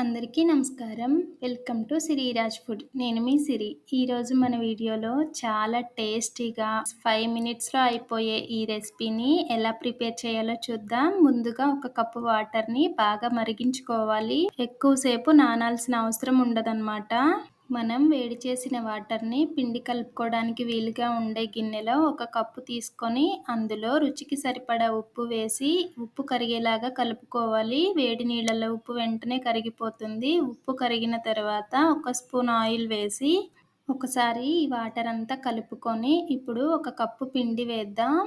అందరికీ నమస్కారం. Welcome to Siriraj food. నేను మీ సిరి. ఈరోజు మన వీడియోలో చాలా టేస్టీగా ఫైవ్ మినిట్స్లో అయిపోయే ఈ రెసిపీని ఎలా ప్రిపేర్ చేయాలో చూద్దాం. ముందుగా ఒక కప్పు వాటర్ని బాగా మరిగించుకోవాలి. ఎక్కువసేపు నానాల్సిన అవసరం ఉండదన్నమాట. మనం వేడి చేసిన వాటర్ని పిండి కలుపుకోవడానికి వీలుగా ఉండే గిన్నెలో ఒక కప్పు తీసుకొని అందులో రుచికి సరిపడా ఉప్పు వేసి ఉప్పు కరిగేలాగా కలుపుకోవాలి. వేడి నీళ్ళలో ఉప్పు వెంటనే కరిగిపోతుంది. ఉప్పు కరిగిన తర్వాత ఒక స్పూన్ ఆయిల్ వేసి ఒకసారి ఈ వాటర్ అంతా కలుపుకొని ఇప్పుడు ఒక కప్పు పిండి వేద్దాం.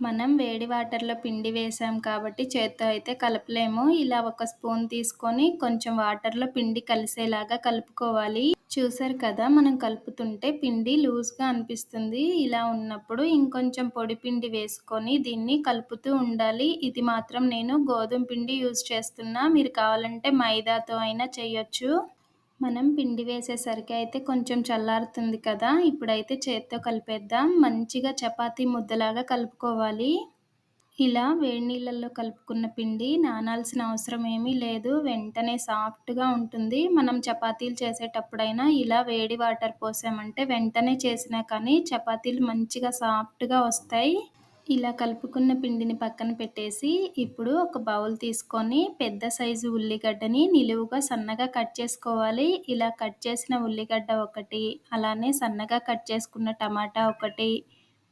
మనం వేడి వాటర్లో పిండి వేసాం కాబట్టి చేత్తో అయితే కలపలేము. ఇలా ఒక స్పూన్ తీసుకొని కొంచెం వాటర్లో పిండి కలిసేలాగా కలుపుకోవాలి. చూసారు కదా మనం కలుపుతుంటే పిండి లూజ్గా అనిపిస్తుంది. ఇలా ఉన్నప్పుడు ఇంకొంచెం పొడి పిండి వేసుకొని దీన్ని కలుపుతూ ఉండాలి. ఇది మాత్రం నేను గోధుమ పిండి యూజ్ చేస్తున్నా. మీరు కావాలంటే మైదాతో అయినా చేయొచ్చు. మనం పిండి వేసేసరికి అయితే కొంచెం చల్లారుతుంది కదా ఇప్పుడైతే చేత్తో కలిపేద్దాం. మంచిగా చపాతీ ముద్దలాగా కలుపుకోవాలి. ఇలా వేడి నీళ్ళల్లో కలుపుకున్న పిండి నానాల్సిన అవసరం ఏమీ లేదు. వెంటనే సాఫ్ట్గా ఉంటుంది. మనం చపాతీలు చేసేటప్పుడైనా ఇలా వేడి వాటర్ పోసామంటే వెంటనే చేసినా కానీ చపాతీలు మంచిగా సాఫ్ట్గా వస్తాయి. ఇలా కలుపుకున్న పిండిని పక్కన పెట్టేసి ఇప్పుడు ఒక బౌల్ తీసుకొని పెద్ద సైజు ఉల్లిగడ్డని నిలువుగా సన్నగా కట్ చేసుకోవాలి. ఇలా కట్ చేసిన ఉల్లిగడ్డ ఒకటి అలానే సన్నగా కట్ చేసుకున్న టమాటా ఒకటి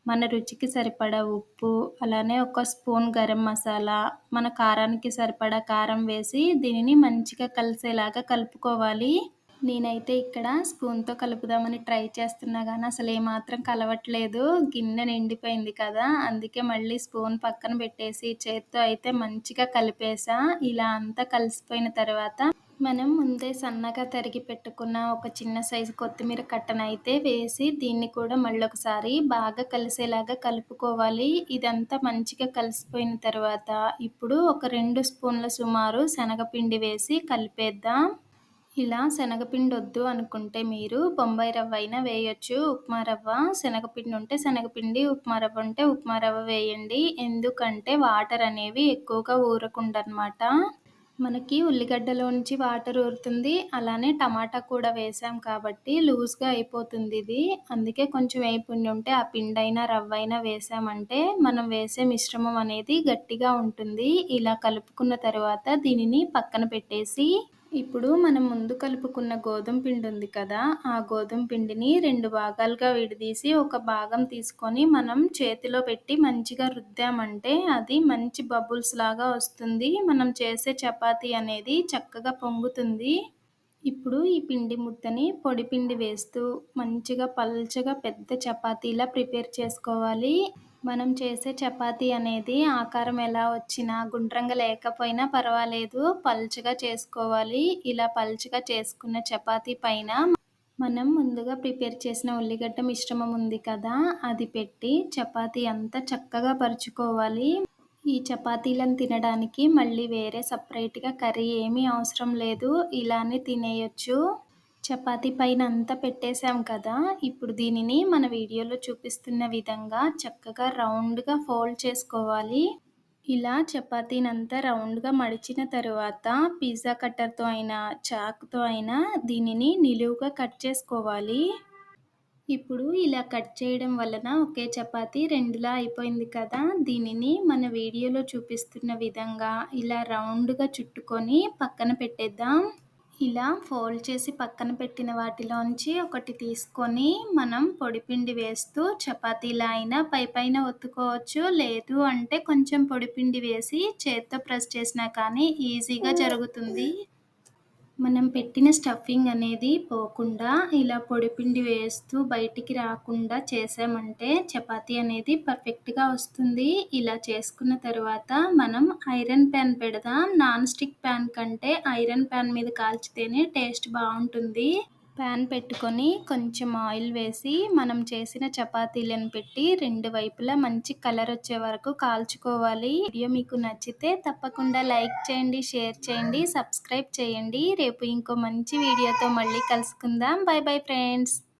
మన రుచికి సరిపడా ఉప్పు అలానే ఒక స్పూన్ గరం మసాలా మన కారానికి సరిపడా కారం వేసి దీనిని మంచిగా కలిసేలాగా కలుపుకోవాలి. నేనైతే ఇక్కడ స్పూన్తో కలుపుదామని ట్రై చేస్తున్నా కానీ అసలు ఏమాత్రం కలవట్లేదు. గిన్నె నిండిపోయింది కదా అందుకే మళ్ళీ స్పూన్ పక్కన పెట్టేసి చేత్తో అయితే మంచిగా కలిపేసా. ఇలా అంతా కలిసిపోయిన తర్వాత మనం ముందే సన్నగా తరిగి పెట్టుకున్న ఒక చిన్న సైజు కొత్తిమీర కట్టనైతే వేసి దీన్ని కూడా మళ్ళొకసారి బాగా కలిసేలాగా కలుపుకోవాలి. ఇదంతా మంచిగా కలిసిపోయిన తర్వాత ఇప్పుడు ఒక రెండు స్పూన్ల సుమారు శనగపిండి వేసి కలిపేద్దాం. ఇలా శనగపిండి వద్దు అనుకుంటే మీరు. బొంబాయి రవ్వ అయినా వేయొచ్చు. ఉప్మా రవ్వ శనగపిండి ఉంటే శనగపిండి ఉప్మా రవ్వ ఉంటే ఉప్మా రవ్వ వేయండి. ఎందుకంటే వాటర్ అనేవి ఎక్కువగా ఊరకుండా అనమాట మనకి ఉల్లిగడ్డలోంచి వాటర్ ఊరుతుంది. అలానే టమాటా కూడా వేసాం కాబట్టి లూజ్గా అయిపోతుంది ఇది. అందుకే కొంచెం వేయిపిండి ఉంటే ఆ పిండి అయినా రవ్వ అయినా వేసామంటే మనం వేసే మిశ్రమం అనేది గట్టిగా ఉంటుంది. ఇలా కలుపుకున్న తర్వాత దీనిని పక్కన పెట్టేసి ఇప్పుడు మనం ముందు కలుపుకున్న గోధుమ పిండి ఉంది కదా ఆ గోధుమ పిండిని రెండు భాగాలుగా విడదీసి ఒక భాగం తీసుకొని మనం చేతిలో పెట్టి మంచిగా రుద్దామంటే అది మంచి బబుల్స్ లాగా వస్తుంది. మనం చేసే చపాతీ అనేది చక్కగా పొంగుతుంది. ఇప్పుడు ఈ పిండి ముద్దని పొడి పిండి వేస్తూ మంచిగా పల్చగా పెద్ద చపాతీలా ప్రిపేర్ చేసుకోవాలి. మనం చేసే చపాతీ అనేది ఆకారం ఎలా వచ్చినా గుండ్రంగా లేకపోయినా పర్వాలేదు. పల్చగా చేసుకోవాలి. ఇలా పల్చగా చేసుకున్న చపాతీ పైన మనం ముందుగా ప్రిపేర్ చేసిన ఉల్లిగడ్డ మిశ్రమం ఉంది కదా అది పెట్టి చపాతీ అంతా చక్కగా పరుచుకోవాలి. ఈ చపాతీలను తినడానికి మళ్ళీ వేరే సపరేట్గా కర్రీ ఏమీ అవసరం లేదు. ఇలానే తినేయచ్చు. చపాతీ పైన అంతా పెట్టేసాం కదా ఇప్పుడు దీనిని మన వీడియోలో చూపిస్తున్న విధంగా చక్కగా రౌండ్గా ఫోల్డ్ చేసుకోవాలి. ఇలా చపాతీని అంతా రౌండ్గా మడిచిన తరువాత పిజ్జా కట్టర్తో అయినా చాక్తో అయినా దీనిని నిలువుగా కట్ చేసుకోవాలి. ఇప్పుడు ఇలా కట్ చేయడం వలన ఒకే చపాతీ రెండులా అయిపోయింది కదా దీనిని మన వీడియోలో చూపిస్తున్న విధంగా ఇలా రౌండ్గా చుట్టుకొని పక్కన పెట్టేద్దాం. ఇలా ఫోల్డ్ చేసి పక్కన పెట్టిన వాటిలోంచి ఒకటి తీసుకొని మనం పొడిపిండి వేస్తూ చపాతీలా అయినా పై పైన ఒత్తుకోవచ్చు. లేదు అంటే కొంచెం పొడిపిండి వేసి చేత్తో ప్రెస్ చేసినా కానీ ఈజీగా జరుగుతుంది. మనం పెట్టిన స్టఫింగ్ అనేది పోకుండా ఇలా పొడిపిండి వేస్తూ బయటికి రాకుండా చేసామంటే చపాతీ అనేది పర్ఫెక్ట్గా వస్తుంది. ఇలా చేసుకున్న తర్వాత మనం ఐరన్ ప్యాన్ పెడదాం. నాన్ స్టిక్ ప్యాన్ కంటే ఐరన్ ప్యాన్ మీద కాల్చితేనే టేస్ట్ బాగుంటుంది. ప్యాన్ పెట్టుకొని కొంచెం ఆయిల్ వేసి మనం చేసిన చపాతీలను పెట్టి రెండు వైపులా మంచి కలర్ వచ్చే వరకు కాల్చుకోవాలి. వీడియో మీకు నచ్చితే తప్పకుండా లైక్ చేయండి షేర్ చేయండి సబ్స్క్రైబ్ చేయండి. రేపు ఇంకో మంచి వీడియోతో మళ్ళీ కలుసుకుందాం. Bye bye friends.